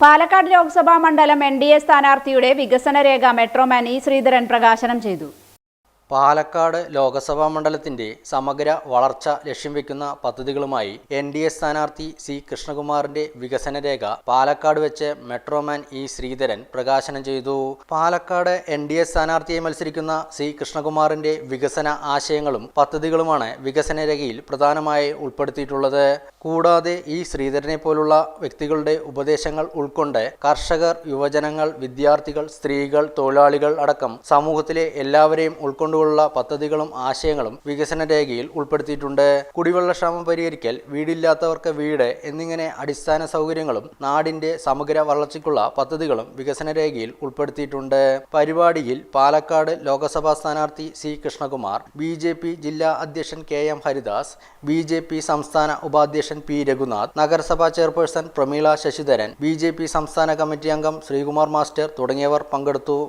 പാലക്കാട് ലോക്സഭാ മണ്ഡലം N D A സ്ഥാനാർത്ഥിയുടെ വികസന രേഖ മെട്രോമാൻ ഇ ശ്രീധരൻ പ്രകാശനം ചെയ്തു. പാലക്കാട് ലോകസഭാ മണ്ഡലത്തിന്റെ സമഗ്ര വളർച്ച ലക്ഷ്യം വെക്കുന്ന പദ്ധതികളുമായി എൻ ഡി എ സ്ഥാനാർത്ഥി സി കൃഷ്ണകുമാറിന്റെ വികസന രേഖ പാലക്കാട് വെച്ച് മെട്രോമാൻ ഇ ശ്രീധരൻ പ്രകാശനം ചെയ്തു. പാലക്കാട് എൻ ഡി എ സ്ഥാനാർത്ഥിയെ മത്സരിക്കുന്ന സി കൃഷ്ണകുമാറിന്റെ വികസന ആശയങ്ങളും പദ്ധതികളുമാണ് വികസന രേഖയിൽ പ്രധാനമായി ഉൾപ്പെടുത്തിയിട്ടുള്ളത്. കൂടാതെ ഈ ശ്രീധരനെ പോലുള്ള വ്യക്തികളുടെ ഉപദേശങ്ങൾ ഉൾക്കൊണ്ട് കർഷകർ യുവജനങ്ങൾ വിദ്യാർത്ഥികൾ സ്ത്രീകൾ തൊഴിലാളികൾ അടക്കം സമൂഹത്തിലെ എല്ലാവരെയും ഉൾക്കൊണ്ടുള്ള പദ്ധതികളും ആശയങ്ങളും വികസന രേഖയിൽ ഉൾപ്പെടുത്തിയിട്ടുണ്ട്. കുടിവെള്ളക്ഷാമം പരിഹരിക്കൽ വീടില്ലാത്തവർക്ക് വീട് എന്നിങ്ങനെ അടിസ്ഥാന സൗകര്യങ്ങളും നാടിന്റെ സമഗ്ര വളർച്ചയ്ക്കുള്ള പദ്ധതികളും വികസന രേഖയിൽ ഉൾപ്പെടുത്തിയിട്ടുണ്ട്. പരിപാടിയിൽ പാലക്കാട് ലോക്സഭാ സ്ഥാനാർത്ഥി C Krishnakumar B J P ജില്ലാ അധ്യക്ഷൻ K M Haridas B J P സംസ്ഥാന ഉപാധ്യക്ഷൻ പി രഘുനാഥ് നഗരസഭാ chairperson Prameela Sasidharan B J P സംസ്ഥാന കമ്മിറ്റി അംഗം ശ്രീകുമാർ മാസ്റ്റർ തുടങ്ങിയവർ പങ്കെടുത്തു.